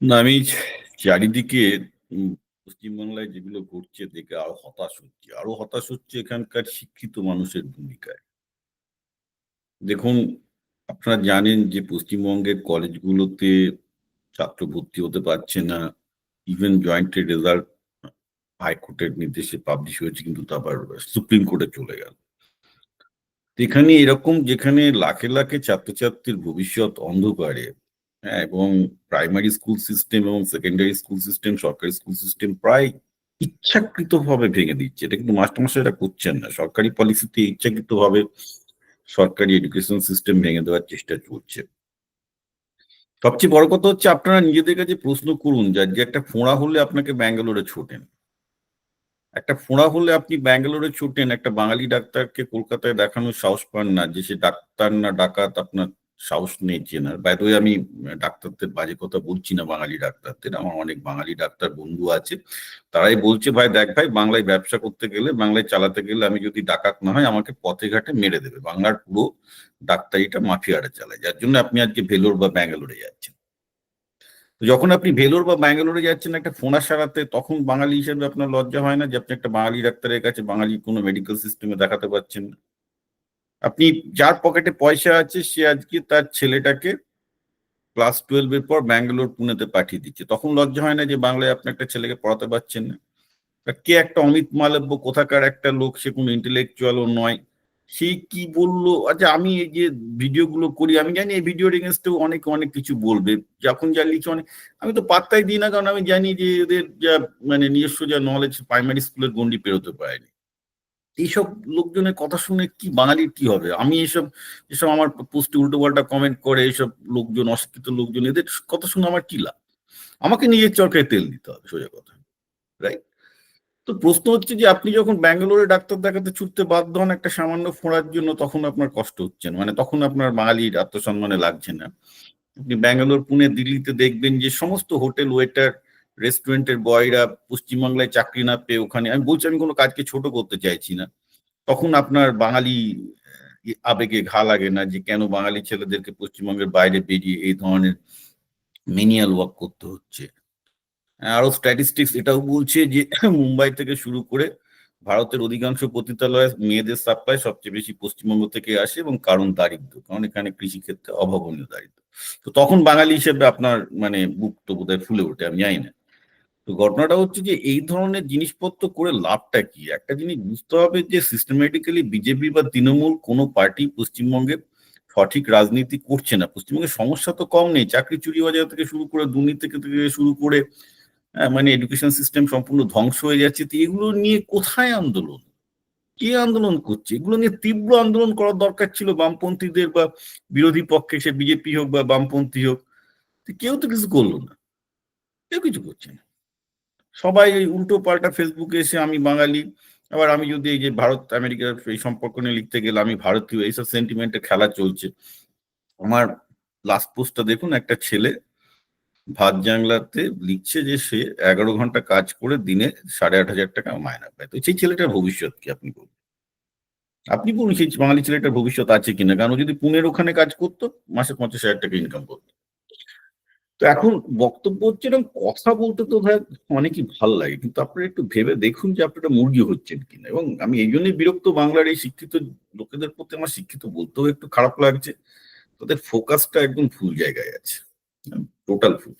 না আমি চারিদিকে পশ্চিমবাংলায় যেগুলো ঘটছে দেখে আরও হতাশ হচ্ছে আরও হতাশ হচ্ছে এখানকার শিক্ষিত মানুষের ভূমিকায়। দেখুন, আপনারা জানেন যে পশ্চিমবঙ্গের কলেজগুলোতে ছাত্র ভর্তি হতে পারছে না। ইভেন জয়েন্টের রেজাল্ট হাইকোর্টের নির্দেশে পাবলিশ হয়েছে কিন্তু তা আবার সুপ্রিম কোর্টে চলে গেল। এখানে এরকম যেখানে লাখে, লাখে ছাত্রছাত্রীর ভবিষ্যৎ অন্ধকারে, হ্যাঁ? এবং প্রাইমারি স্কুল সিস্টেম এবং সেকেন্ডারি স্কুল সিস্টেম, সরকারি স্কুল সিস্টেম প্রায় ইচ্ছাকৃতভাবে ভেঙে দিচ্ছে। এটা কিন্তু মাস্টারমশাইরা করছেন না। সরকারি পলিসিতে ইচ্ছাকৃতভাবে সরকারি এডুকেশন সিস্টেম ভেঙে দেওয়ার চেষ্টা চলছে। সবচেয়ে বড় কথা হচ্ছে আপনারা নিজেদের কাছে প্রশ্ন করুন যার যে একটা ফোঁড়া হলে আপনাকে ব্যাঙ্গালোরে ছোটেন। একটা ফোঁড়া হলে আপনি ব্যাঙ্গালোরে ছোটেন, একটা বাঙালি ডাক্তারকে কলকাতায় দেখানোর সাহস পান না যে সে ডাক্তার না ডাকাত আপনার সাহস নেই চেনার। বাই দ্য ওয়ে আমি ডাক্তারদের বাজে কথা বলছি না বাঙালি ডাক্তারদের। আমার অনেক বাঙালি ডাক্তার বন্ধু আছে। তারাই বলছে, "ভাই দেখ ভাই বাংলায় ব্যবসা করতে গেলে, বাংলায় চালাতে গেলে আমি যদি ডাকাত না হয় আমাকে পথে ঘাটে মেরে দেবে।" বাংলার পুরো ডাক্তারিটা মাফিয়ারা চালায়। যার জন্য আপনি আজকে ভেলোর বা ব্যাঙ্গালোরে যাচ্ছেন। যখন আপনি ভেলোর বা ব্যাঙ্গালোরে যাচ্ছেন একটা ফোঁড়া সারাতে তখন বাঙালি হিসেবে আপনার লজ্জা হয় না যে আপনি একটা বাঙালি ডাক্তারের কাছে বাঙালি কোনো মেডিকেল সিস্টেমে দেখাতে পারছেন না? আপনি যার পকেটে পয়সা আছে সে আজকে তার ছেলেটাকে ক্লাস 12 এর পর ব্যাঙ্গালোর, পুনেতে পাঠিয়ে দিচ্ছে। তখন লজ্জা হয় না যে বাংলায় আপনি একটা ছেলেকে পড়াতে পারছেন না? কে একটা অমিত মালব্য কোথাকার একটা লোক সে কোনো intellectual ও নয়। সে কি বলল আচ্ছা আমি এই যে ভিডিওগুলো করি আমি জানি এই ভিডিওর এগেইনস্ট এও অনেকে অনেক কিছু বলবে। যখন যা লিখি অনেক আমি তো পাত্তাই দিই না কারণ আমি জানি যে এদের যা মানে নিজস্ব যা নলেজ প্রাইমারি স্কুলের গণ্ডি পেরোতে পারেনি। এইসব লোকজনের কথা শুনে কি বাঙালির কি হবে? আমি এসব, এসব আমার পোস্টে উল্টোপাল্টা কমেন্ট করে এইসব লোকজন অশিক্ষিত লোকজন এদের কথা শুনে আমার কি লাভ? আমাকে নিজের চরকায় তেল দিতে হবে সোজা কথা। রাইট? তো প্রশ্ন হচ্ছে যে আপনি যখন ব্যাঙ্গালোরে ডাক্তার দেখাতে ছুটতে বাধ্য হন একটা সামান্য ফোঁড়ার জন্য তখন আপনার কষ্ট হচ্ছে না। মানে তখন আপনার বাঙালির আত্মসম্মানে লাগছে না। আপনি ব্যাঙ্গালোর, পুনে, দিল্লিতে দেখবেন যে সমস্ত হোটেল ওয়েটার, রেস্টুরেন্টের বয়রা পশ্চিমবাংলায় চাকরি না পেয়ে ওখানে, আমি বলছি আমি কোনো কাজকে ছোট করতে চাইছি না। তখন আপনার বাঙালি আবেগে ঘা লাগে না যে কেন বাঙালি ছেলেদেরকে পশ্চিমবঙ্গের বাইরে বেরিয়ে এই ধরনের মেনিয়াল ওয়ার্ক করতে হচ্ছে। আরও স্ট্যাটিস্টিক্স এটাও বলছে যে মুম্বাই থেকে শুরু করে ভারতের অধিকাংশ পতিতালয়ে মেয়েদের সাপ্লাই সবচেয়ে বেশি পশ্চিমবঙ্গ থেকে আসে এবং কারণ দারিদ্র, কারণ এখানে কৃষিক্ষেত্রে অভাবনীয় দারিদ্র তো তখন বাঙালি হিসেবে আপনার মানে বুকটা বোধহয় ফুলে ওঠে, আমি জানি না। তো ঘটনাটা হচ্ছে যে এই ধরনের জিনিসপত্র করে লাভটা কি? একটা জিনিস বুঝতে হবে যে সিস্টেমেটিক্যালি বিজেপি বা তৃণমূল কোনো পার্টি পশ্চিমবঙ্গে সঠিক রাজনীতি করছে না। পশ্চিমবঙ্গের সমস্যা তো কম নেই। চাকরি চুরি বাজার থেকে শুরু করে দুর্নীতি থেকে, শুরু করে মানে এডুকেশন সিস্টেম সম্পূর্ণ ধ্বংস হয়ে যাচ্ছে। তো এগুলো নিয়ে কোথায় আন্দোলন? কে আন্দোলন করছে? এগুলো নিয়ে তীব্র আন্দোলন করার দরকার ছিল বামপন্থীদের বা বিরোধী পক্ষে সে বিজেপি হোক বা বামপন্থী হোক। কেউ তো কিছু করল না। কেউ কিছু করছে না। সবাই এই উল্টোপাল্টা ফেসবুকে এসে আমি বাঙালি, আবার আমি যদি এই যে ভারত আমেরিকার এই সম্পর্ক নিয়ে লিখতে গেলে আমি ভারতীয় এইসব সেন্টিমেন্ট খেলা চলছে। আমার লাস্ট পোস্টটা দেখুন একটা ছেলে ভাত জাংলাতে লিখছে যে সে ১১ ঘণ্টা কাজ করে দিনে ৳৮,৫০০ মাইনে পায়। তো সেই ছেলেটার ভবিষ্যৎ কি আপনি বলুন? আপনি বলুন সেই বাঙালি ছেলেটার ভবিষ্যৎ আছে কিনা? কারণ যদি পুনের ওখানে কাজ করতো মাসে ৳৫০,০০০ ইনকাম করত। তো এখন বক্তব্য হচ্ছে এরকম কথা বলতে তো ভাই অনেকই ভালো লাগে। কিন্তু আপনারা একটু ভেবে দেখুন যে আপনারা মুরগি হচ্ছেন কিনা? এবং আমি এই জন্যই বিরক্ত বাংলার এই শিক্ষিত লোকেদের প্রতি আমার শিক্ষিত বলতেও একটু খারাপ লাগছে। তাদের ফোকাসটা একদম ভুল জায়গায় আছে। টোটাল ভুল।